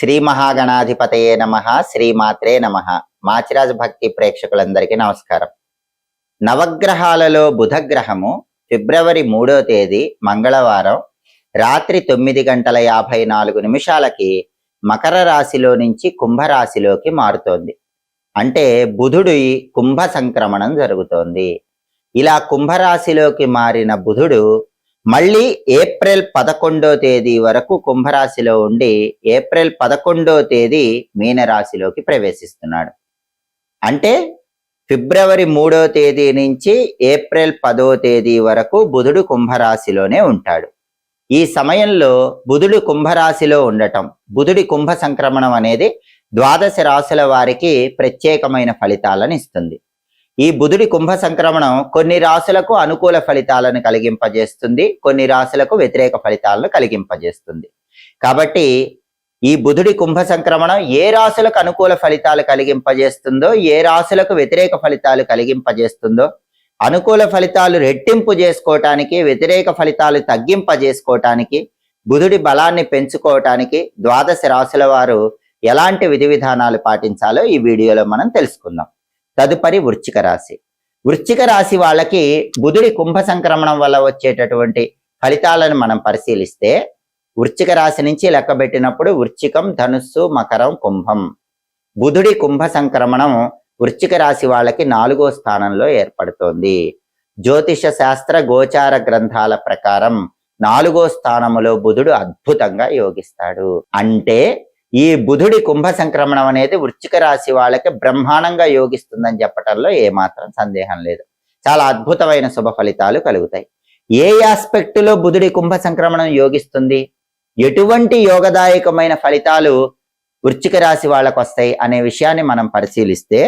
శ్రీ మహాగణాధిపతయే నమ శ్రీమాత్రే నమ. మాచిరాజ భక్తి ప్రేక్షకులందరికీ నమస్కారం. నవగ్రహాలలో బుధగ్రహము ఫిబ్రవరి మూడో తేదీ మంగళవారం రాత్రి తొమ్మిది గంటల యాభై నాలుగు నిమిషాలకి మకర రాశిలో నుంచి కుంభరాశిలోకి మారుతోంది. అంటే బుధుడు కుంభ సంక్రమణం జరుగుతోంది. ఇలా కుంభరాశిలోకి మారిన బుధుడు మళ్ళీ ఏప్రిల్ పదకొండో తేదీ వరకు కుంభరాశిలో ఉండి ఏప్రిల్ పదకొండో తేదీ మీనరాశిలోకి ప్రవేశిస్తున్నాడు. అంటే ఫిబ్రవరి మూడో తేదీ నుంచి ఏప్రిల్ పదో తేదీ వరకు బుధుడు కుంభరాశిలోనే ఉంటాడు. ఈ సమయంలో బుధుడు కుంభరాశిలో ఉండటం బుధుడి కుంభ సంక్రమణం అనేది ద్వాదశ రాశుల వారికి ప్రత్యేకమైన ఫలితాలను ఇస్తుంది. ఈ బుధుడి కుంభ సంక్రమణం కొన్ని రాశులకు అనుకూల ఫలితాలను కలిగింపజేస్తుంది కొన్ని రాశులకు వ్యతిరేక ఫలితాలను కలిగింపజేస్తుంది. కాబట్టి ఈ బుధుడి కుంభ సంక్రమణం ఏ రాశులకు అనుకూల ఫలితాలు కలిగింపజేస్తుందో ఏ రాశులకు వ్యతిరేక ఫలితాలు కలిగింపజేస్తుందో అనుకూల ఫలితాలు రెట్టింపు చేసుకోవటానికి వ్యతిరేక ఫలితాలు తగ్గింపజేసుకోవటానికి బుధుడి బలాన్ని పెంచుకోవటానికి ద్వాదశ రాశుల వారు ఎలాంటి విధి విధానాలు పాటించాలో ఈ వీడియోలో మనం తెలుసుకుందాం. తదుపరి వృచ్చిక రాశి. వృచ్చిక రాశి వాళ్ళకి బుధుడి కుంభ సంక్రమణం వల్ల వచ్చేటటువంటి ఫలితాలను మనం పరిశీలిస్తే వృచ్చిక రాశి నుంచి లెక్క పెట్టినప్పుడు వృచ్చికం ధనుస్సు మకరం కుంభం. బుధుడి కుంభ సంక్రమణం వృచ్చిక రాశి వాళ్ళకి నాలుగో స్థానంలో ఏర్పడుతోంది. జ్యోతిష శాస్త్ర గోచార గ్రంథాల ప్రకారం నాలుగో స్థానములో బుధుడు అద్భుతంగా యోగిస్తాడు. అంటే ఈ బుధుడి కుంభ సంక్రమణం అనేది వృచ్చిక రాశి వాళ్ళకి బ్రహ్మాండంగా యోగిస్తుందని చెప్పటంలో ఏమాత్రం సందేహం లేదు. చాలా అద్భుతమైన శుభ ఫలితాలు కలుగుతాయి. ఏ ఆస్పెక్టులో బుధుడి కుంభ సంక్రమణం యోగిస్తుంది? ఎటువంటి యోగదాయకమైన ఫలితాలు వృచ్చిక రాశి వాళ్ళకు వస్తాయి అనే విషయాన్ని మనం పరిశీలిస్తే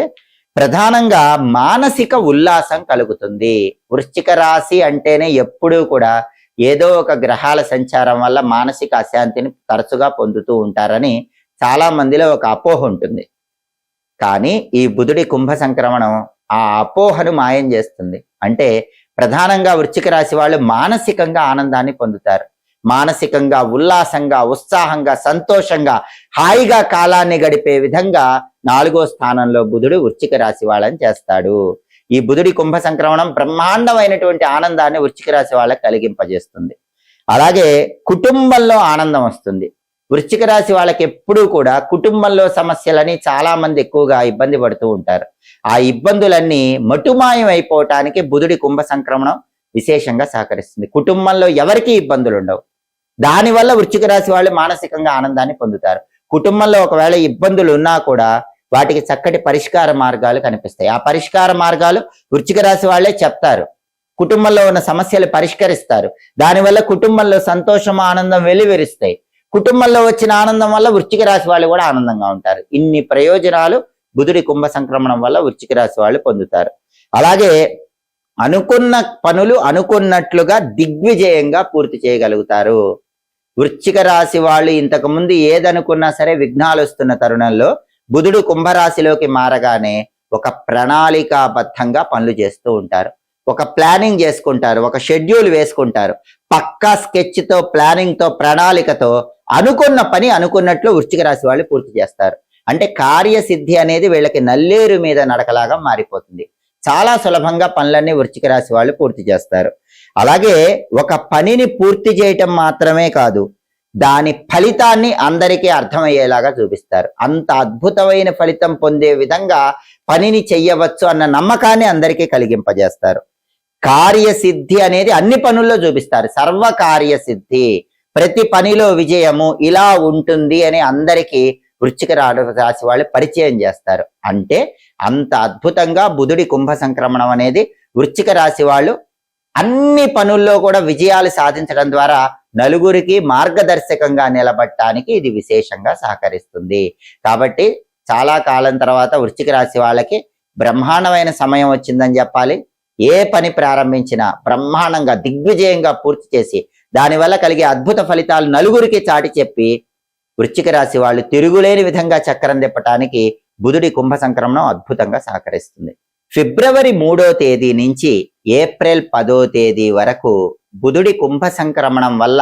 ప్రధానంగా మానసిక ఉల్లాసం కలుగుతుంది. వృశ్చిక రాశి అంటేనే ఎప్పుడూ కూడా ఏదో ఒక గ్రహాల సంచారం వల్ల మానసిక అశాంతిని తరచుగా పొందుతూ ఉంటారని చాలా మందిలో ఒక అపోహ ఉంటుంది. కానీ ఈ బుధుడి కుంభ సంక్రమణం ఆ అపోహను మాయం చేస్తుంది. అంటే ప్రధానంగా వృచ్చిక రాశి వాళ్ళు మానసికంగా ఆనందాన్ని పొందుతారు. మానసికంగా ఉల్లాసంగా ఉత్సాహంగా సంతోషంగా హాయిగా కాలాన్ని గడిపే విధంగా నాలుగో స్థానంలో బుధుడు వృచ్చిక రాశి వాళ్ళని చేస్తాడు. ఈ బుధుడి కుంభ సంక్రమణం బ్రహ్మాండమైనటువంటి ఆనందాన్ని వృచ్చిక రాశి వాళ్ళకి కలిగింపజేస్తుంది. అలాగే కుటుంబంలో ఆనందం వస్తుంది. వృశ్చిక రాశి వాళ్ళకి ఎప్పుడూ కూడా కుటుంబంలో సమస్యలని చాలా మంది ఎక్కువగా ఇబ్బంది పడుతూ ఉంటారు. ఆ ఇబ్బందులన్నీ మటుమాయం అయిపోవటానికి బుధుడి కుంభ సంక్రమణం విశేషంగా సహకరిస్తుంది. కుటుంబంలో ఎవరికి ఇబ్బందులు ఉండవు. దానివల్ల వృశ్చిక రాశి వాళ్ళు మానసికంగా ఆనందాన్ని పొందుతారు. కుటుంబంలో ఒకవేళ ఇబ్బందులు ఉన్నా కూడా వాటికి చక్కటి పరిష్కార మార్గాలు కనిపిస్తాయి. ఆ పరిష్కార మార్గాలు వృశ్చిక రాశి వాళ్ళే చెప్తారు. కుటుంబంలో ఉన్న సమస్యలు పరిష్కరిస్తారు. దానివల్ల కుటుంబంలో సంతోషం ఆనందం వెలువరిస్తాయి కుటుంబంలో వచ్చిన ఆనందం వల్ల వృశ్చిక రాశి వాళ్ళు కూడా ఆనందంగా ఉంటారు. ఇన్ని ప్రయోజనాలు బుధుడి కుంభ సంక్రమణం వల్ల వృశ్చిక రాశి వాళ్ళు పొందుతారు. అలాగే అనుకున్న పనులు అనుకున్నట్లుగా దిగ్విజయంగా పూర్తి చేయగలుగుతారు. వృశ్చిక రాశి వాళ్ళు ఇంతకు ముందు ఏదనుకున్నా సరే విఘ్నాలు వస్తున్న తరుణంలో బుధుడు కుంభరాశిలోకి మారగానే ఒక ప్రణాళికాబద్ధంగా పనులు చేస్తూ ఉంటారు. ఒక ప్లానింగ్ చేసుకుంటారు. ఒక షెడ్యూల్ వేసుకుంటారు. పక్కా స్కెచ్తో ప్లానింగ్తో ప్రణాళికతో అనుకున్న పని అనుకున్నట్లు వృశ్చిక రాశి వాళ్ళు పూర్తి చేస్తారు. అంటే కార్యసిద్ధి అనేది వీళ్ళకి నల్లేరు మీద నడకలాగా మారిపోతుంది. చాలా సులభంగా పనులన్నీ వృశ్చిక రాశి వాళ్ళు పూర్తి చేస్తారు. అలాగే ఒక పనిని పూర్తి చేయటం మాత్రమే కాదు దాని ఫలితాన్ని అందరికీ అర్థమయ్యేలాగా చూపిస్తారు. అంత అద్భుతమైన ఫలితం పొందే విధంగా పనిని చెయ్యవచ్చు అన్న నమ్మకాన్ని అందరికీ కలిగింపజేస్తారు. కార్యసిద్ధి అనేది అన్ని పనుల్లో చూపిస్తారు. సర్వకార్యసిద్ధి. ప్రతి పనిలో విజయము ఇలా ఉంటుంది అని అందరికీ వృచ్చిక రాశి వాళ్ళు పరిచయం చేస్తారు. అంటే అంత అద్భుతంగా బుధుడి కుంభ సంక్రమణం అనేది వృచ్చిక రాశి వాళ్ళు అన్ని పనుల్లో కూడా విజయాలు సాధించడం ద్వారా నలుగురికి మార్గదర్శకంగా నిలబడటానికి ఇది విశేషంగా సహకరిస్తుంది. కాబట్టి చాలా కాలం తర్వాత వృశ్చిక రాశి వాళ్ళకి బ్రహ్మాండమైన సమయం వచ్చిందని చెప్పాలి. ఏ పని ప్రారంభించినా బ్రహ్మాండంగా దిగ్విజయంగా పూర్తి చేసి దానివల్ల కలిగే అద్భుత ఫలితాలు నలుగురికి చాటి చెప్పి వృశ్చిక రాశి వాళ్ళు తిరుగులేని విధంగా చక్రం తిప్పటానికి బుధుడి కుంభ సంక్రమణం అద్భుతంగా సహకరిస్తుంది. ఫిబ్రవరి మూడో తేదీ నుంచి ఏప్రిల్ పదో తేదీ వరకు బుధుడి కుంభ సంక్రమణం వల్ల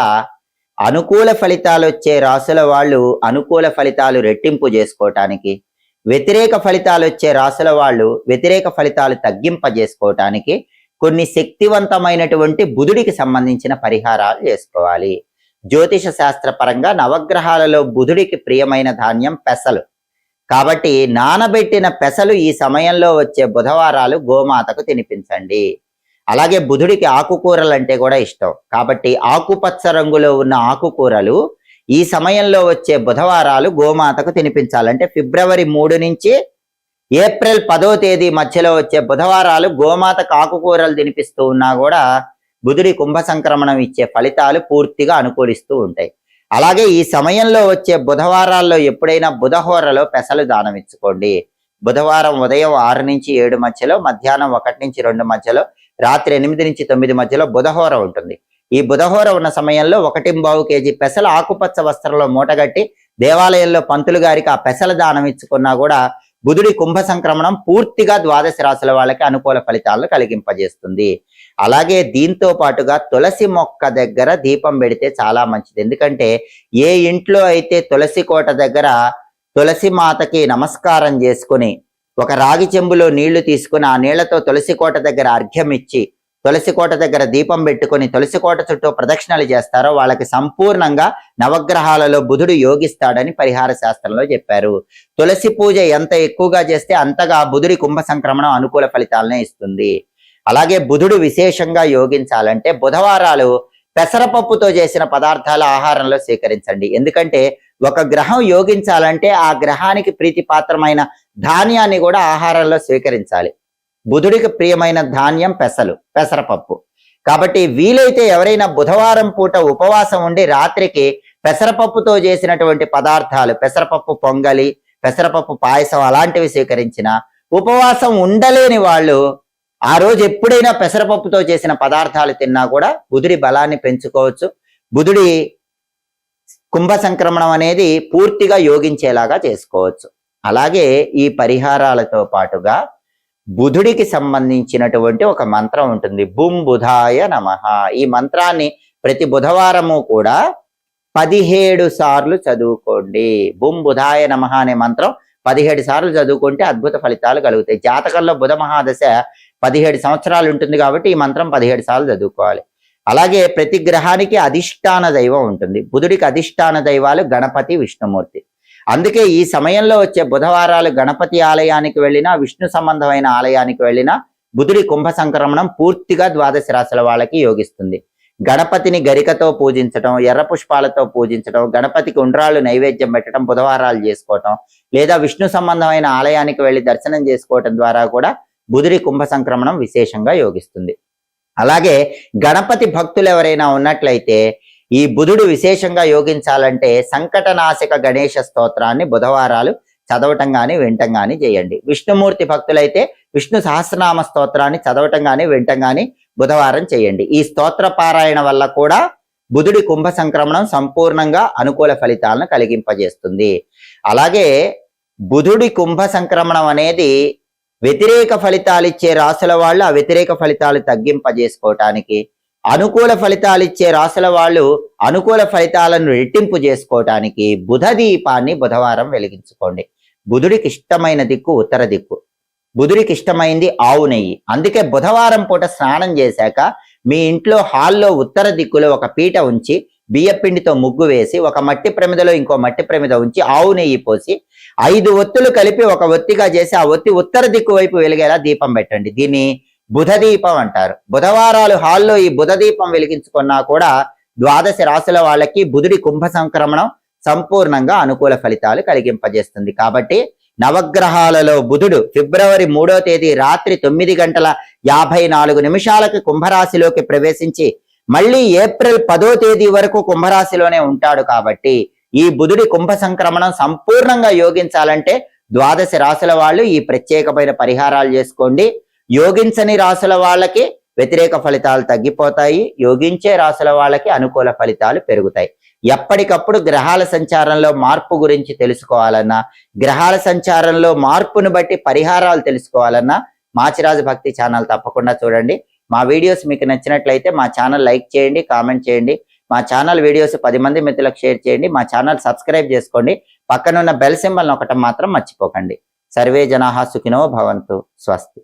అనుకూల ఫలితాలు వచ్చే రాసుల వాళ్ళు అనుకూల ఫలితాలు రెట్టింపు చేసుకోవటానికి వ్యతిరేక ఫలితాలు వచ్చే రాసుల వాళ్ళు వ్యతిరేక ఫలితాలు తగ్గింపజేసుకోవటానికి కొన్ని శక్తివంతమైనటువంటి బుధుడికి సంబంధించిన పరిహారాలు చేసుకోవాలి. జ్యోతిష శాస్త్ర పరంగా నవగ్రహాలలో బుధుడికి ప్రియమైన ధాన్యం పెసలు. కాబట్టి నానబెట్టిన పెసలు ఈ సమయంలో వచ్చే బుధవారాలు గోమాతకు తినిపించండి. అలాగే బుధుడికి ఆకుకూరలు అంటే కూడా ఇష్టం. కాబట్టి ఆకుపచ్చ రంగులో ఉన్న ఆకుకూరలు ఈ సమయంలో వచ్చే బుధవారాలు గోమాతకు తినిపించాలంటే ఫిబ్రవరి మూడు నుంచి ఏప్రిల్ పదో తేదీ మధ్యలో వచ్చే బుధవారాలు గోమాత కాకుకూరలు తినిపిస్తూ ఉన్నా కూడా బుధుడి కుంభ సంక్రమణం ఇచ్చే ఫలితాలు పూర్తిగా అనుకూలిస్తూ ఉంటాయి. అలాగే ఈ సమయంలో వచ్చే బుధవారాల్లో ఎప్పుడైనా బుధహోరలో పెసలు దానం ఇచ్చుకోండి. బుధవారం ఉదయం ఆరు నుంచి ఏడు మధ్యలో మధ్యాహ్నం ఒకటి నుంచి రెండు మధ్యలో రాత్రి ఎనిమిది నుంచి తొమ్మిది మధ్యలో బుధహోర ఉంటుంది. ఈ బుధహోర ఉన్న సమయంలో ఒకటి బావు కేజీ పెసలు ఆకుపచ్చ వస్త్రంలో మూటగట్టి దేవాలయంలో పంతులు గారికి ఆ పెసల దానం ఇచ్చుకున్నా కూడా బుధుడి కుంభ సంక్రమణం పూర్తిగా ద్వాదశ రాశుల వాళ్ళకి అనుకూల ఫలితాలను కలిగింపజేస్తుంది. అలాగే దీంతో పాటుగా తులసి మొక్క దగ్గర దీపం పెడితే చాలా మంచిది. ఎందుకంటే ఏ ఇంట్లో అయితే తులసి కోట దగ్గర తులసి మాతకి నమస్కారం చేసుకుని ఒక రాగి చెంబులో నీళ్ళు తీసుకుని ఆ నీళ్ళతో తులసి కోట దగ్గర అర్ఘ్యం ఇచ్చి తులసి కోట దగ్గర దీపం పెట్టుకుని తులసి కోట చుట్టూ ప్రదక్షిణలు చేస్తారో వాళ్ళకి సంపూర్ణంగా నవగ్రహాలలో బుధుడు యోగిస్తాడని పరిహార శాస్త్రంలో చెప్పారు. తులసి పూజ ఎంత ఎక్కువగా చేస్తే అంతగా బుధుడి కుంభ సంక్రమణం అనుకూల ఫలితాలనే ఇస్తుంది. అలాగే బుధుడు విశేషంగా యోగించాలంటే బుధవారాలు పెసరపప్పుతో చేసిన పదార్థాల ఆహారంలో స్వీకరించండి. ఎందుకంటే ఒక గ్రహం యోగించాలంటే ఆ గ్రహానికి ప్రీతిపాత్రమైన ధాన్యాన్ని కూడా ఆహారంలో స్వీకరించాలి. బుధుడికి ప్రియమైన ధాన్యం పెసలు పెసరపప్పు. కాబట్టి వీలైతే ఎవరైనా బుధవారం పూట ఉపవాసం ఉండి రాత్రికి పెసరపప్పుతో చేసినటువంటి పదార్థాలు పెసరపప్పు పొంగలి పెసరపప్పు పాయసం అలాంటివి స్వీకరించిన ఉపవాసం ఉండలేని వాళ్ళు ఆ రోజు ఎప్పుడైనా పెసరపప్పుతో చేసిన పదార్థాలు తిన్నా కూడా బుధుడి బలాన్ని పెంచుకోవచ్చు. బుధుడి కుంభ సంక్రమణం అనేది పూర్తిగా యోగించేలాగా చేసుకోవచ్చు. అలాగే ఈ పరిహారాలతో పాటుగా బుధుడికి సంబంధించినటువంటి ఒక మంత్రం ఉంటుంది. బుం బుధాయ నమ. ఈ మంత్రాన్ని ప్రతి బుధవారము కూడా పదిహేడు సార్లు చదువుకోండి. బుం బుధాయ నమ అనే మంత్రం పదిహేడు సార్లు చదువుకుంటే అద్భుత ఫలితాలు కలుగుతాయి. జాతకంలో బుధ మహాదశ పదిహేడు సంవత్సరాలు ఉంటుంది కాబట్టి ఈ మంత్రం పదిహేడు సార్లు చదువుకోవాలి. అలాగే ప్రతి గ్రహానికి అధిష్టాన దైవం ఉంటుంది. బుధుడికి అధిష్టాన దైవాలు గణపతి విష్ణుమూర్తి. అందుకే ఈ సమయంలో వచ్చే బుధవారాలు గణపతి ఆలయానికి వెళ్ళినా విష్ణు సంబంధమైన ఆలయానికి వెళ్ళినా బుధుడి కుంభ సంక్రమణం పూర్తిగా ద్వాదశ రాశుల వాళ్ళకి యోగిస్తుంది. గణపతిని గరికతో పూజించడం ఎర్ర పుష్పాలతో పూజించడం గణపతికి ఉండ్రాళ్ళు నైవేద్యం పెట్టడం బుధవారాలు చేసుకోవటం లేదా విష్ణు సంబంధమైన ఆలయానికి వెళ్ళి దర్శనం చేసుకోవటం ద్వారా కూడా బుధుడి కుంభ సంక్రమణం విశేషంగా యోగిస్తుంది. అలాగే గణపతి భక్తులు ఎవరైనా ఉన్నట్లయితే ఈ బుధుడు విశేషంగా యోగించాలంటే సంకటనాశక గణేష స్తోత్రాన్ని బుధవారాలు చదవటం గాని వినటం గాని చేయండి. విష్ణుమూర్తి భక్తులైతే విష్ణు సహస్రనామ స్తోత్రాన్ని చదవటం గాని వినటం గాని బుధవారం చేయండి. ఈ స్తోత్ర పారాయణ వల్ల కూడా బుధుడి కుంభ సంక్రమణం సంపూర్ణంగా అనుకూల ఫలితాలను కలిగింపజేస్తుంది. అలాగే బుధుడి కుంభ సంక్రమణం అనేది వ్యతిరేక ఫలితాలు ఇచ్చే రాసుల వాళ్ళు ఆ వ్యతిరేక ఫలితాలు తగ్గింపజేసుకోవటానికి అనుకూల ఫలితాలు ఇచ్చే రాసుల వాళ్ళు అనుకూల ఫలితాలను రెట్టింపు చేసుకోవటానికి బుధ దీపాన్ని బుధవారం వెలిగించుకోండి. బుధుడికి ఇష్టమైన దిక్కు ఉత్తర దిక్కు. బుధుడికి ఇష్టమైంది ఆవు నెయ్యి. అందుకే బుధవారం పూట స్నానం చేశాక మీ ఇంట్లో హాల్లో ఉత్తర దిక్కులో ఒక పీట ఉంచి బియ్యపిండితో ముగ్గు వేసి ఒక మట్టి ప్రమిదలో ఇంకో మట్టి ప్రమిద ఉంచి ఆవు నెయ్యి పోసి ఐదు ఒత్తులు కలిపి ఒక ఒత్తిగా చేసి ఆ ఒత్తి ఉత్తర దిక్కు వైపు వెలిగేలా దీపం పెట్టండి. దీన్ని బుధ దీపం అంటారు. బుధవారాలు హాల్లో ఈ బుధ దీపం వెలిగించుకున్నా కూడా ద్వాదశ రాశుల వాళ్ళకి బుధుడి కుంభ సంక్రమణం సంపూర్ణంగా అనుకూల ఫలితాలు కలిగింపజేస్తుంది. కాబట్టి నవగ్రహాలలో బుధుడు ఫిబ్రవరి మూడో తేదీ రాత్రి తొమ్మిది గంటల యాభై నాలుగు నిమిషాలకు కుంభరాశిలోకి ప్రవేశించి మళ్ళీ ఏప్రిల్ పదో తేదీ వరకు కుంభరాశిలోనే ఉంటాడు కాబట్టి ఈ బుధుడి కుంభ సంక్రమణం సంపూర్ణంగా యోగించాలంటే ద్వాదశ రాశుల వాళ్ళు ఈ ప్రత్యేకమైన పరిహారాలు చేసుకోండి. యోగించని రాసుల వాళ్ళకి వ్యతిరేక ఫలితాలు తగ్గిపోతాయి. యోగించే రాసుల వాళ్ళకి అనుకూల ఫలితాలు పెరుగుతాయి. ఎప్పటికప్పుడు గ్రహాల సంచారంలో మార్పు గురించి తెలుసుకోవాలన్నా గ్రహాల సంచారంలో మార్పును బట్టి పరిహారాలు తెలుసుకోవాలన్నా మాచిరాజు భక్తి ఛానల్ తప్పకుండా చూడండి. మా వీడియోస్ మీకు నచ్చినట్లయితే మా ఛానల్ లైక్ చేయండి కామెంట్ చేయండి. మా ఛానల్ వీడియోస్ పది మంది మిత్రులకు షేర్ చేయండి. మా ఛానల్ సబ్స్క్రైబ్ చేసుకోండి. పక్కనున్న బెల్ సింబల్ ఒకటం మాత్రం మర్చిపోకండి. సర్వే జనాహా సుఖినో భవంతు. స్వస్తి.